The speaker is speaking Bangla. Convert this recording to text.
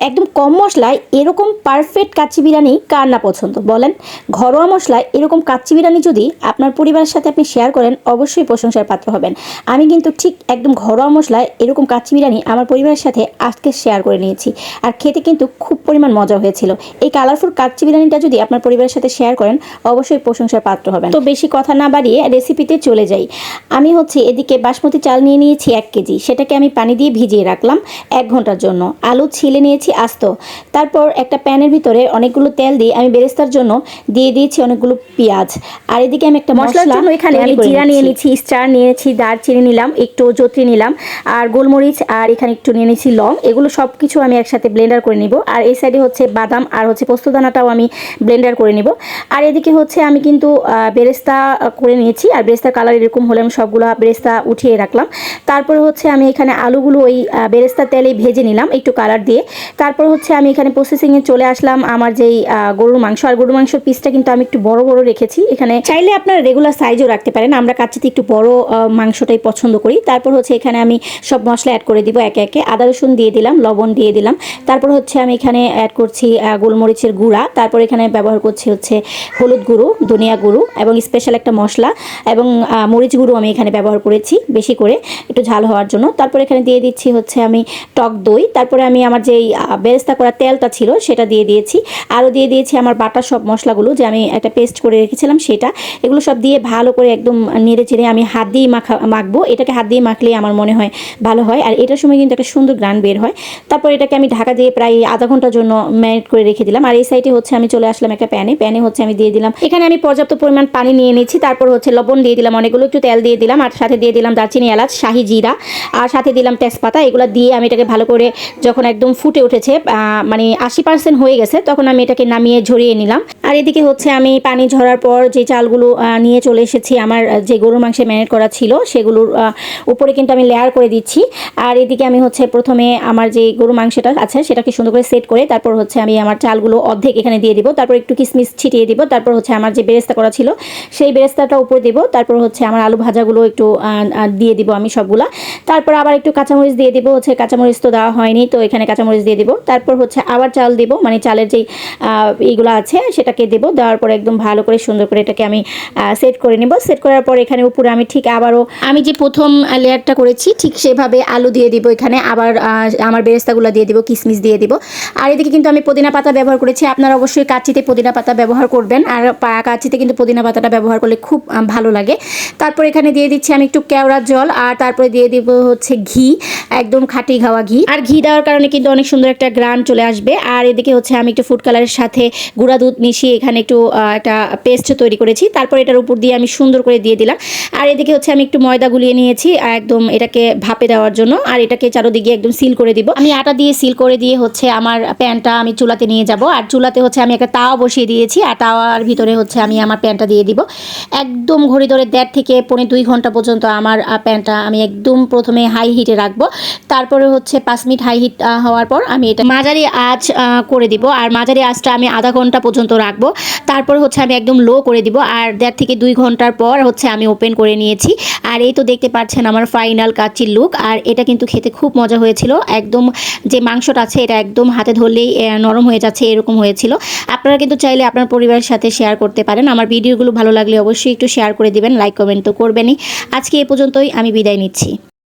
একদম কম মশলায় এরকম পারফেক্ট কাচ্চি বিরিয়ানি কার না পছন্দ? বলেন, ঘরোয়া মশলায় এরকম কাচ্চি বিরিয়ানি যদি আপনার পরিবারের সাথে আপনি শেয়ার করেন, অবশ্যই প্রশংসার পাত্র হবেন। আমি কিন্তু ঠিক একদম ঘরোয়া মশলায় এরকম কাচ্চি বিরিয়ানি আমার পরিবারের সাথে আজকে শেয়ার করে নিয়েছি। আর খেতে কিন্তু খুব পরিমাণ মজা হয়েছিল। এই কালারফুল কাচ্চি বিরিয়ানিটা যদি আপনার পরিবারের সাথে শেয়ার করেন, অবশ্যই প্রশংসার পাত্র হবেন। তো বেশি কথা না বাড়িয়ে রেসিপিতে চলে যাই। আমি হচ্ছে এদিকে বাসমতি চাল নিয়ে নিয়েছি এক কেজি। সেটাকে আমি পানি দিয়ে ভিজিয়ে রাখলাম এক ঘণ্টার জন্য। আলু ছিলে নিয়েছি আস্ত। তারপর একটা প্যানের ভিতরে অনেকগুলো তেল দিয়ে আমি বেরেস্তার জন্য দিয়ে দিয়েছি অনেকগুলো পেঁয়াজ। আর এদিকে আমি একটা মশলার জন্য এখানে আমি জিরা নিয়ে নিয়েছি স্টার নিয়েছি দারচিনি নিলাম একটু জত্রি নিলাম আর গোলমরিচ আর এখানে একটু নিয়ে নিয়েছি লং। এগুলো সব কিছু আমি একসাথে ব্লেন্ডার করে নিব। আর এই সাইডে হচ্ছে বাদাম আর হচ্ছে পোস্তদানাটাও আমি ব্লেন্ডার করে নিব। আর এদিকে হচ্ছে আমি কিন্তু আহ, বেরেস্তা করে নিয়েছি। আর বেরেস্তার কালার এরকম হলে আমি সবগুলো বেরেস্তা উঠিয়ে রাখলাম। তারপরে হচ্ছে আমি এখানে আলুগুলো ওই আহ, বেরেস্তার তেলেই ভেজে নিলাম একটু কালার দিয়ে। তারপর হচ্ছে আমি এখানে প্রসেসিংয়ে চলে আসলাম। আমার যেই গরুর মাংস, আর গরুর মাংসের পিসটা কিন্তু আমি একটু বড় বড় রেখেছি। এখানে চাইলে আপনারা রেগুলার সাইজও রাখতে পারেন। আমরা কাচ্চিতে একটু বড় মাংসটাই পছন্দ করি। তারপর হচ্ছে এখানে আমি সব মশলা অ্যাড করে দিব একে একে। আদা, রসুন দিয়ে দিলাম, লবণ দিয়ে দিলাম। তারপর হচ্ছে আমি এখানে অ্যাড করছি গোলমরিচের গুঁড়া। তারপর এখানে ব্যবহার করছি হচ্ছে হলুদ গুঁড়ো, ধনিয়া গুঁড়ো এবং স্পেশাল একটা মশলা এবং মরিচ গুঁড়ো আমি এখানে ব্যবহার করেছি বেশি করে, একটু ঝাল হওয়ার জন্য। তারপর এখানে দিয়ে দিচ্ছি হচ্ছে আমি টক দই। তারপরে আমি আমার যেই বেরেস্তা করা তেলটা ছিল, সেটা দিয়ে দিয়েছি। আরও দিয়ে দিয়েছি আমার বাটা সব মশলাগুলো যে আমি একটা পেস্ট করে রেখেছিলাম সেটা। এগুলো সব দিয়ে ভালো করে একদম নেড়ে চেড়ে আমি হাত দিয়ে মাখা, মাখবো। এটাকে হাত দিয়ে মাখলেই আমার মনে হয় ভালো হয়। আর এটার সময় কিন্তু একটা সুন্দর গ্রান বের হয়। তারপর এটাকে আমি ঢাকা দিয়ে প্রায় আধা ঘণ্টার জন্য ম্যারিনেট করে রেখে দিলাম। আর এই সাইডে হচ্ছে আমি চলে আসলাম একটা প্যানে। প্যানে হচ্ছে আমি দিয়ে দিলাম। এখানে আমি পর্যাপ্ত পরিমাণ পানি নিয়ে নিয়েছি। তারপর হচ্ছে লবণ দিয়ে দিলাম অনেকগুলো। একটু তেল দিয়ে দিলাম। আর সাথে দিয়ে দিলাম দারচিনি, এলাচ, শাহি জিরা। আর সাথে দিলাম তেজপাতা। এগুলো দিয়ে আমি এটাকে ভালো করে যখন একদম ফুটে উঠেছে আহ, মানে আশি পার্সেন্ট হয়ে গেছে তখন আমি এটাকে নামিয়ে ঝরিয়ে নিলাম। আর এদিকে হচ্ছে আমি পানি ঝরার পর যে চালগুলো নিয়ে চলে এসেছি আমার যে গরুর মাংসে ম্যারিনেট করা ছিল সেগুলোর উপরে কিন্তু আমি লেয়ার করে দিচ্ছি। আর এদিকে আমি হচ্ছে প্রথমে আমার যে গরু মাংসটা আছে সেটাকে সুন্দর করে সেট করে তারপর হচ্ছে আমি আমার চালগুলো অর্ধেক এখানে দিয়ে দিব। তারপর একটু কিসমিস ছিটিয়ে দিব। তারপর হচ্ছে আমার যে বেরেস্তা করা ছিল সেই বেরেস্তাটা উপরে দিব। তারপর হচ্ছে আমার আলু ভাজাগুলো একটু দিয়ে দিব আমি সবগুলা। তারপর আবার একটু কাঁচামরিচ দিয়ে দিব। হচ্ছে কাঁচামরিচ তো দেওয়া হয়নি তো এখানে কাঁচামরিচ দিয়ে দিব। তারপর হচ্ছে আবার চাল দিব মানে চালের যেই এইগুলো আছে, সেটাকে দেব। দেওয়ার পর একদম ভালো করে সুন্দর করে এটাকে আমি সেট করে নেব। সেট করার পর এখানে উপরে আমি ঠিক আবারও, আমি যে প্রথম লেয়ারটা করেছি, ঠিক সেভাবে আলু দিয়ে দিব এখানে। আবার আমার বেরেস্তাগুলো দিয়ে দিব, কিসমিস দিয়ে দিব। আর এদিকে কিন্তু আমি পুদিনা পাতা ব্যবহার করেছি। আপনারা অবশ্যই কাচ্চিতে পুদিনা পাতা ব্যবহার করবেন। আর কাচ্চিতে কিন্তু পুদিনা পাতাটা ব্যবহার করলে খুব ভালো লাগে। তারপর এখানে দিয়ে দিচ্ছি আমি একটু কেওড়ার জল। আর তারপরে দিয়ে দিব হচ্ছে ঘি, একদম খাঁটি ঘাওয়া ঘি। আর ঘি দেওয়ার কারণে কিন্তু অনেক সুন্দর একটা গ্রান চলে আসবে। আর এদিকে হচ্ছে আমি একটু ফুড কালারের সাথে গুঁড়া দুধ মিশিয়ে এখানে একটু একটা পেস্ট তৈরি করেছি। তারপর এটার উপর দিয়ে আমি সুন্দর করে দিয়ে দিলাম। আর এদিকে হচ্ছে আমি একটু ময়দা গুলিয়ে নিয়েছি, একদম এটাকে ভাপে দেওয়ার জন্য। আর এটাকে চারোদিকে একদম সিল করে দিব। আমি আটা দিয়ে সিল করে দিয়ে হচ্ছে আমার প্যানটা আমি চুলাতে নিয়ে যাব। আর চুলাতে হচ্ছে আমি একটা তাওয়া বসিয়ে দিয়েছি। আর তাওয়ার ভিতরে হচ্ছে আমি আমার প্যানটা দিয়ে দিব। একদম ঘড়ি ধরে দেড় থেকে পৌনে দুই ঘণ্টা পর্যন্ত আমার প্যানটা আমি একদম প্রথমে হাই হিটে রাখব। তারপরে হচ্ছে পাঁচ মিনিট হাই হিট হওয়ার পর আমি এটা মাঝারি আঁচ করে দিব। আর মাঝারি আঁচটা আমি আধা ঘণ্টা পর্যন্ত রাখব। তারপর হচ্ছে আমি একদম লো করে দিব। আর দেড় থেকে দুই ঘণ্টার পর হচ্ছে আমি ওপেন করে নিয়েছি। আর এই তো দেখতে পাচ্ছেন আমার ফাইনাল কাচ্চির লুক। আর এটা কিন্তু খেতে খুব মজা হয়েছিল। একদম যে মাংসটা আছে, এটা একদম হাতে ধরলেই নরম হয়ে যাচ্ছে, এরকম হয়েছিল। আপনারা কিন্তু চাইলে আপনার পরিবারের সাথে শেয়ার করতে পারেন। আমার ভিডিওগুলো ভালো লাগলে অবশ্যই একটু শেয়ার করে দিবেন। লাইক কমেন্ট তো করবেনই। আজকে এ পর্যন্তই। আমি বিদায় নিচ্ছি।